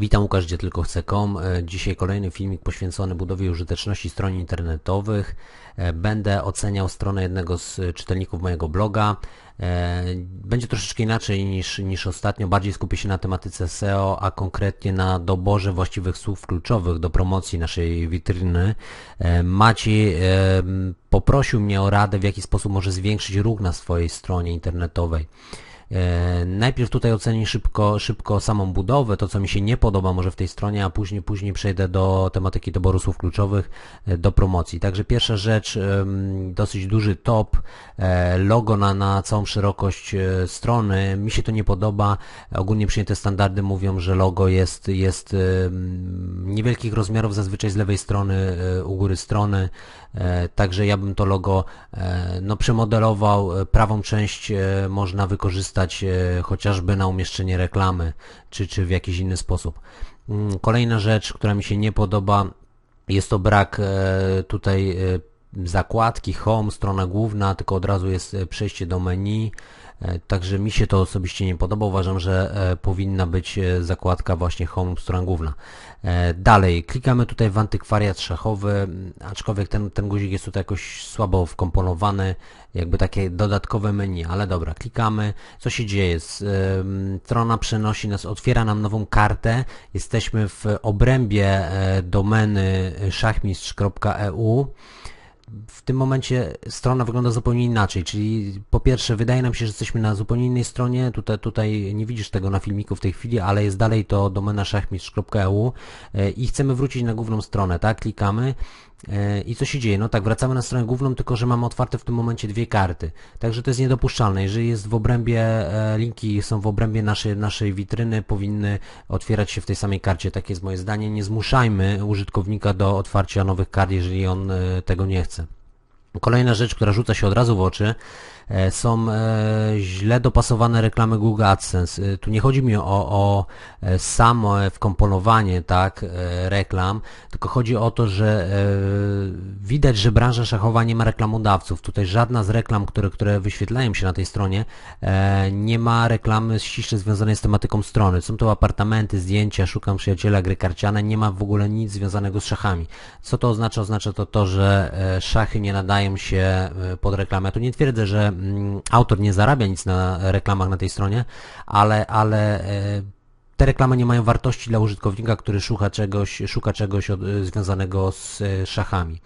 Witam Łukasz, gdzie chcę.com. E, dzisiaj kolejny filmik poświęcony budowie użyteczności stron internetowych. E, będę oceniał stronę jednego z czytelników mojego bloga. E, będzie troszeczkę inaczej niż, niż ostatnio, bardziej skupię się na tematyce SEO, a konkretnie na doborze właściwych słów kluczowych do promocji naszej witryny. Maciej poprosił mnie o radę, w jaki sposób może zwiększyć ruch na swojej stronie internetowej. E, najpierw tutaj ocenię szybko, szybko samą budowę, to co mi się nie podoba może w tej stronie, a później, później przejdę do tematyki doboru słów kluczowych, e, do promocji. Także pierwsza rzecz, dosyć duży top, e, logo na, na całą szerokość strony, mi się to nie podoba, ogólnie przyjęte standardy mówią, że logo jest, jest niewielkich rozmiarów, zazwyczaj z lewej strony, u góry strony, także ja bym to logo no, przemodelował, prawą część można wykorzystać wykorzystać e, chociażby na umieszczenie reklamy, czy, czy w jakiś inny sposób. Mm, kolejna rzecz, która mi się nie podoba, jest to brak e, tutaj e, zakładki home, strona główna, tylko od razu jest przejście do menu, także mi się to osobiście nie podoba. Uważam, że e, powinna być e, zakładka właśnie Home strona główna. Dalej, klikamy tutaj w antykwariat szachowy, aczkolwiek ten, ten guzik jest tutaj jakoś słabo wkomponowany, jakby takie dodatkowe menu, ale dobra, klikamy. Co się dzieje? Strona przenosi nas, otwiera nam nową kartę. Jesteśmy w obrębie domeny szachmistrz.eu w tym momencie strona wygląda zupełnie inaczej, czyli po pierwsze wydaje nam się, że jesteśmy na zupełnie innej stronie, tutaj, tutaj nie widzisz tego na filmiku w tej chwili, ale jest dalej to domena szachmistrz.eu e, i chcemy wrócić na główną stronę, tak, klikamy I co się dzieje? No tak, wracamy na stronę główną, tylko że mamy otwarte w tym momencie dwie karty. Także to jest niedopuszczalne. Jeżeli jest w obrębie, e, linki są w obrębie naszej, naszej witryny, powinny otwierać się w tej samej karcie. Takie jest moje zdanie. Nie zmuszajmy użytkownika do otwarcia nowych kart, jeżeli on e, tego nie chce. Kolejna rzecz, która rzuca się od razu w oczy, e, są e, źle dopasowane reklamy Google AdSense. E, tu nie chodzi mi o, o samo wkomponowanie tak, reklam, tylko chodzi o to, że widać, że branża szachowa nie ma reklamodawców. Tutaj żadna z reklam, które, które wyświetlają się na tej stronie, nie ma reklamy ściśle związanej z tematyką strony. Są to apartamenty, zdjęcia, szukam przyjaciela, gry karciane, nie ma w ogóle nic związanego z szachami. Co to oznacza? Oznacza to to, że szachy nie nadają się e, pod reklamę. Ja tu nie twierdzę, że autor nie zarabia nic na reklamach na tej stronie, ale, ale e, te reklamy nie mają wartości dla użytkownika, który szuka czegoś, szuka czegoś od, związanego z e, szachami.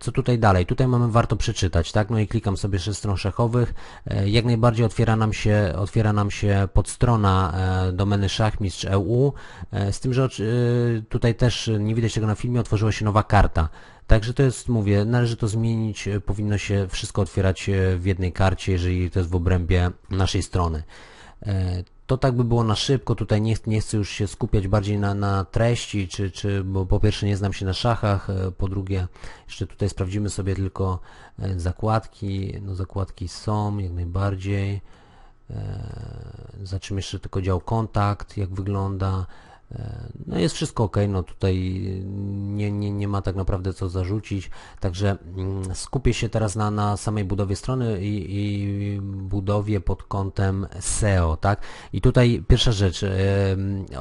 Co tutaj dalej? Tutaj mamy warto przeczytać, tak? No i klikam sobie ze stron szachowych. Jak najbardziej otwiera nam się, otwiera nam się podstrona domeny szachmistrz EU, z tym, że tutaj też nie widać tego na filmie, otworzyła się nowa karta. Także to jest, mówię, należy to zmienić, e, powinno się wszystko otwierać e, w jednej karcie, jeżeli to jest w obrębie naszej strony. E, to tak by było na szybko, tutaj nie, nie chcę już się skupiać bardziej na, na treści, czy, czy, bo po pierwsze nie znam się na szachach, po drugie jeszcze tutaj sprawdzimy sobie tylko zakładki, no zakładki są jak najbardziej, zobaczymy jeszcze tylko dział kontakt, jak wygląda, no jest wszystko ok, no tutaj nie, nie, nie ma tak naprawdę co zarzucić, także mm, skupię się teraz na, na samej budowie strony i, i budowie pod kątem SEO, tak? I tutaj pierwsza rzecz,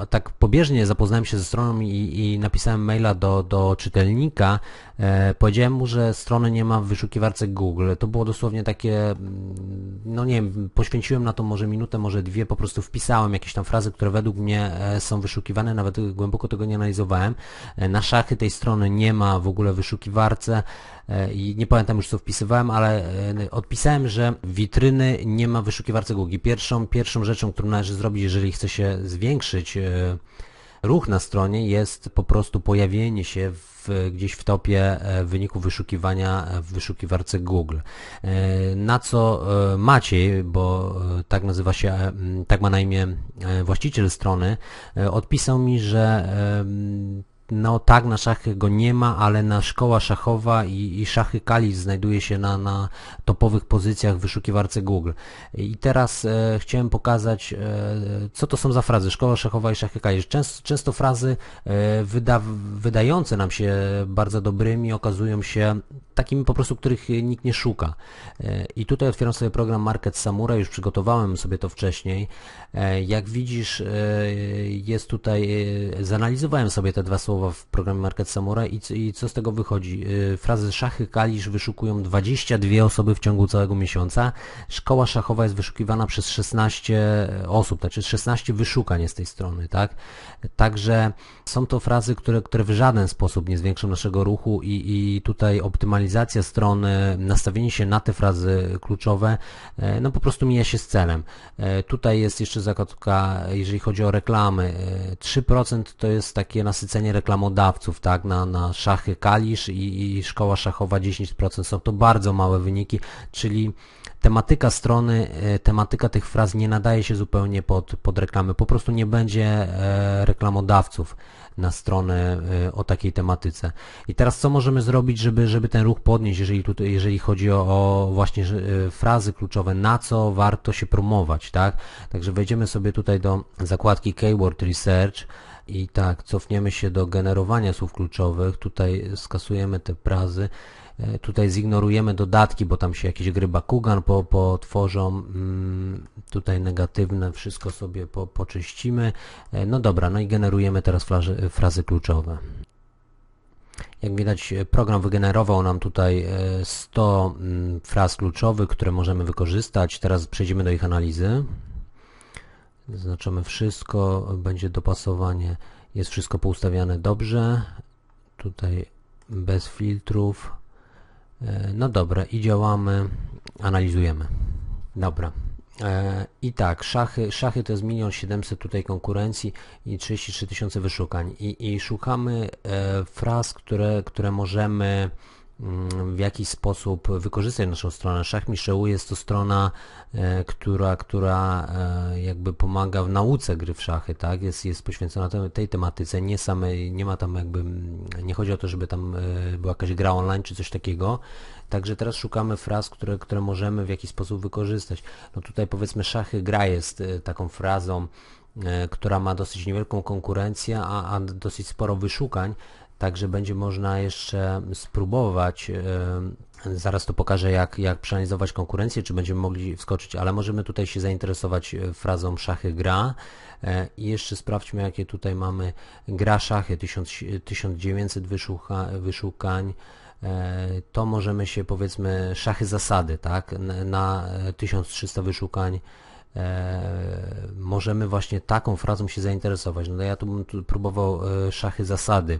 tak pobieżnie zapoznałem się ze stroną i, i napisałem maila do, do czytelnika, e, powiedziałem mu, że strony nie ma w wyszukiwarce Google, to było dosłownie takie, mm, no nie wiem, poświęciłem na to może minutę, może dwie, po prostu wpisałem jakieś tam frazy, które według mnie e, są wyszukiwane nawet głęboko tego nie analizowałem. E, na szachy tej strony nie ma w ogóle wyszukiwarce e, i nie pamiętam już co wpisywałem, ale odpisałem, że witryny nie ma wyszukiwarce Google. Pierwszą, pierwszą rzeczą, którą należy zrobić, jeżeli chce się zwiększyć ruch na stronie jest po prostu pojawienie się w, gdzieś w topie e, wyników wyszukiwania w wyszukiwarce Google. E, na co e, Maciej, bo tak nazywa się, tak ma na imię właściciel strony, odpisał mi, że no tak, na szachy go nie ma, ale na szkoła szachowa i, i szachy Kali znajduje się na, na topowych pozycjach w wyszukiwarce Google. I teraz e, chciałem pokazać, e, co to są za frazy. Szkoła szachowa i szachy Kali. Często, często frazy e, wyda, wydające nam się bardzo dobrymi okazują się takimi po prostu, których nikt nie szuka. E, I tutaj otwieram sobie program Market Samurai, już przygotowałem sobie to wcześniej. E, jak widzisz, e, jest tutaj, zanalizowałem sobie te dwa słowa w programie Market Samurai i, i co z tego wychodzi? Frazy szachy kalisz wyszukują 22 osoby w ciągu całego miesiąca. Szkoła szachowa jest wyszukiwana przez 16 osób, znaczy 16 wyszukań z tej strony, tak? Także są to frazy, które, które w żaden sposób nie zwiększą naszego ruchu i, i tutaj optymalizacja strony, nastawienie się na te frazy kluczowe, e, no po prostu mija się z celem. E, tutaj jest jeszcze zakładka, jeżeli chodzi o reklamy. 3% e, to jest takie nasycenie reklamodawców, tak, na, na szachy Kalisz i, i szkoła szachowa 10%. Są to bardzo małe wyniki, czyli tematyka strony, tematyka tych fraz nie nadaje się zupełnie pod, pod reklamy. Po prostu nie będzie reklamodawców na stronę e, o takiej tematyce. I teraz co możemy zrobić, żeby, żeby ten ruch podnieść, jeżeli, tutaj, jeżeli chodzi o, o właśnie e, frazy kluczowe, na co warto się promować, tak? Także wejdziemy sobie tutaj do zakładki Keyword Research i tak, cofniemy się do generowania słów kluczowych, tutaj skasujemy te frazy E, tutaj zignorujemy dodatki, bo tam się jakieś gry Bakugan po, potworzą. Mm, tutaj negatywne, wszystko sobie po, poczyścimy. E, no dobra, no i generujemy teraz frazy, frazy kluczowe. Jak widać, program wygenerował nam tutaj 100 e, mm, fraz kluczowych, które możemy wykorzystać. Teraz przejdziemy do ich analizy. Zaznaczamy wszystko, będzie dopasowanie, jest wszystko poustawiane dobrze. Tutaj bez filtrów. E, no dobra, i działamy, analizujemy. Dobra. E, I tak, szachy, szachy to jest milion 700 tutaj konkurencji i 33 tysiące wyszukań. I, I szukamy e, fraz, które, które możemy w jakiś sposób wykorzystać naszą stronę. EU jest to strona, e, która, która e, jakby pomaga w nauce gry w szachy, tak? Jest, jest poświęcona tej tematyce, nie samej, nie ma tam jakby, nie chodzi o to, żeby tam e, była jakaś gra online czy coś takiego. Także teraz szukamy fraz, które, które możemy w jakiś sposób wykorzystać. No tutaj powiedzmy szachy gra jest taką frazą, która ma dosyć niewielką konkurencję, a, a dosyć sporo wyszukań, Także będzie można jeszcze spróbować, zaraz to pokażę jak, jak przeanalizować konkurencję, czy będziemy mogli wskoczyć, ale możemy tutaj się zainteresować e, frazą szachy gra e, i jeszcze sprawdźmy jakie tutaj mamy gra szachy 1900 wyszuka, wyszukań e, to możemy się powiedzmy szachy zasady, tak, na 1300 wyszukań możemy właśnie taką frazą się zainteresować. No ja tu bym tu próbował szachy zasady.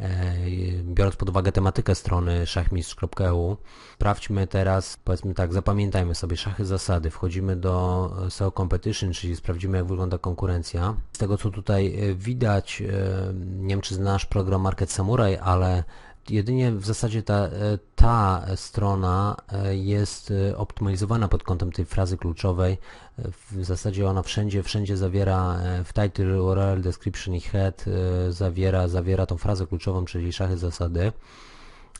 E, biorąc pod uwagę tematykę strony szachmistrz.eu, sprawdźmy teraz, powiedzmy tak, zapamiętajmy sobie szachy zasady, wchodzimy do SEO Competition, czyli sprawdzimy jak wygląda konkurencja. Z tego co tutaj e, widać, e, nie wiem czy znasz program Market Samurai, ale jedynie w zasadzie ta, e, ta strona e, jest e, optymalizowana pod kątem tej frazy kluczowej. W zasadzie ona wszędzie, wszędzie zawiera w title, URL, description i head zawiera, zawiera tą frazę kluczową, czyli szachy zasady.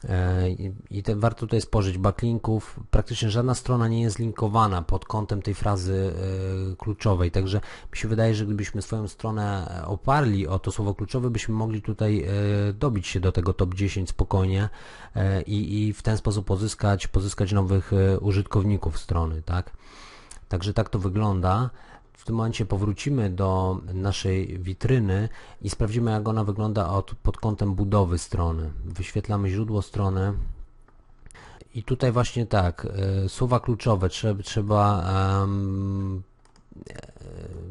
E, I te, warto tutaj spożyć backlinków. Praktycznie żadna strona nie jest linkowana pod kątem tej frazy e, kluczowej, także mi się wydaje, że gdybyśmy swoją stronę oparli o to słowo kluczowe, byśmy mogli tutaj e, dobić się do tego top 10 spokojnie i, w ten sposób pozyskać, pozyskać nowych użytkowników strony, tak? Także tak to wygląda. W tym momencie powrócimy do naszej witryny i sprawdzimy jak ona wygląda od, pod kątem budowy strony. Wyświetlamy źródło strony i tutaj właśnie tak, y, słowa kluczowe trzeba, trzeba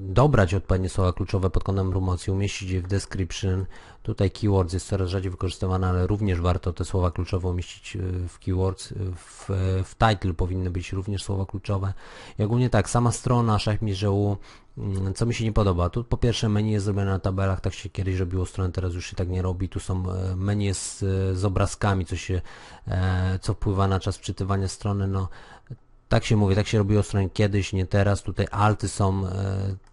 dobrać odpowiednie słowa kluczowe pod kątem promocji, umieścić je w description. Tutaj keywords jest coraz rzadziej wykorzystywane, ale również warto te słowa kluczowe umieścić e, w keywords. W, w title powinny być również słowa kluczowe. I ogólnie tak, sama strona Szachmistrz.eu mm, co mi się nie podoba, tu po pierwsze menu jest zrobione na tabelach, tak się kiedyś robiło stronę, teraz już się tak nie robi, tu są e, menu z, z obrazkami, co się, co wpływa na czas wczytywania strony, no tak się mówi, tak się robiło strony kiedyś, nie teraz. Tutaj alty są e,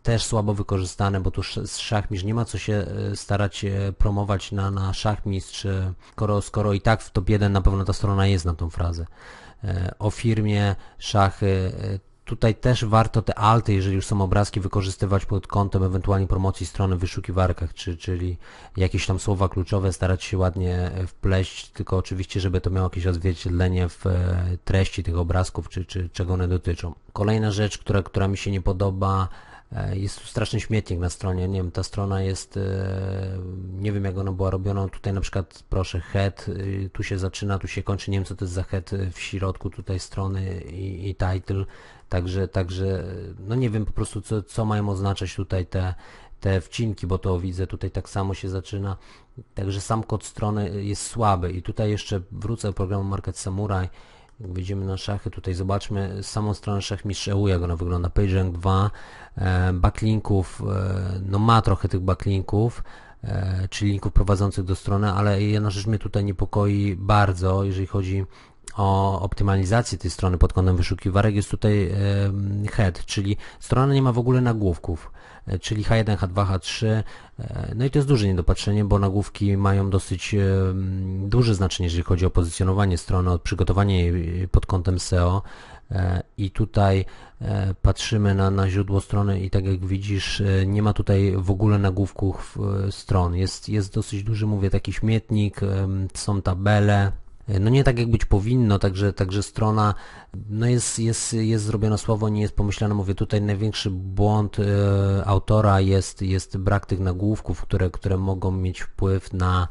też słabo wykorzystane, bo tu szachmistrz nie ma co się e, starać e, promować na, na szachmistrz, skoro, skoro i tak w top 1 na pewno ta strona jest na tą frazę. O firmie szachy Tutaj też warto te alty, jeżeli już są obrazki, wykorzystywać pod kątem ewentualnie promocji strony w wyszukiwarkach, czy, czyli jakieś tam słowa kluczowe starać się ładnie wpleść, tylko oczywiście, żeby to miało jakieś odzwierciedlenie w e, treści tych obrazków, czy, czy czego one dotyczą. Kolejna rzecz, która, która mi się nie podoba, E, jest tu straszny śmietnik na stronie, nie wiem, ta strona jest, e, nie wiem jak ona była robiona, tutaj na przykład proszę head, y, tu się zaczyna, tu się kończy, nie wiem co to jest za head w środku tutaj strony i, i title, także, także, no nie wiem po prostu co, co mają oznaczać tutaj te, te wcinki, bo to widzę tutaj tak samo się zaczyna, także sam kod strony jest słaby. I tutaj jeszcze wrócę do programu Market Samurai, jak wejdziemy na szachy, tutaj zobaczmy samą stronę szachmistrz EU, jak ona wygląda. PageRank 2, e, backlinków, e, no ma trochę tych backlinków, e, czyli linków prowadzących do strony, ale jedna rzecz mnie tutaj niepokoi bardzo, jeżeli chodzi o optymalizację tej strony pod kątem wyszukiwarek jest tutaj head, czyli strona nie ma w ogóle nagłówków, e, czyli H1, H2, H3. No i to jest duże niedopatrzenie, bo nagłówki mają dosyć duże znaczenie, jeżeli chodzi o pozycjonowanie strony, o przygotowanie jej pod kątem SEO. E, I tutaj e, patrzymy na, na źródło strony i tak jak widzisz, nie ma tutaj w ogóle nagłówków stron. Jest, jest dosyć duży, mówię, taki śmietnik, są tabele, no nie tak jak być powinno, także, także strona no jest, jest, jest zrobione słowo, nie jest pomyślane, mówię tutaj największy błąd e, autora jest, jest brak tych nagłówków, które, które mogą mieć wpływ na,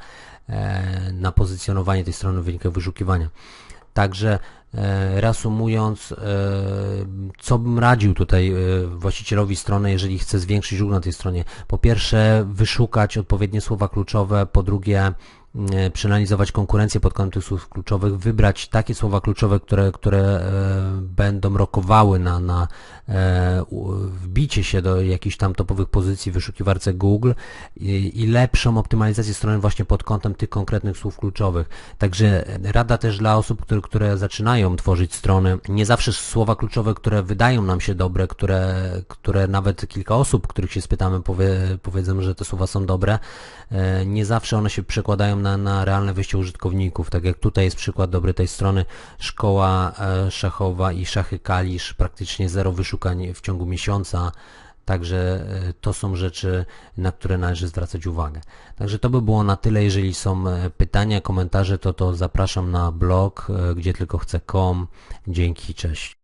e, na pozycjonowanie tej strony w wynikach wyszukiwania. Także e, reasumując, co bym radził tutaj właścicielowi strony, jeżeli chce zwiększyć ruch na tej stronie? Po pierwsze, wyszukać odpowiednie słowa kluczowe, po drugie, przeanalizować konkurencję pod kątem tych słów kluczowych, wybrać takie słowa kluczowe, które, które e, będą rokowały na, na e, wbicie się do jakichś tam topowych pozycji w wyszukiwarce Google i, i lepszą optymalizację strony właśnie pod kątem tych konkretnych słów kluczowych. Także rada też dla osób, które, które zaczynają tworzyć strony, nie zawsze słowa kluczowe, które wydają nam się dobre, które, które nawet kilka osób, których się spytamy, powie, powiedzą, że te słowa są dobre, nie zawsze one się przekładają na, na realne wyjście użytkowników. Tak jak tutaj jest przykład dobry tej strony, szkoła e, szachowa i szachy kalisz, praktycznie zero wyszukań w ciągu miesiąca. Także e, to są rzeczy, na które należy zwracać uwagę. Także to by było na tyle. Jeżeli są e, pytania, komentarze, to to zapraszam na blog, gdzie tylko chcę.com. Dzięki, cześć.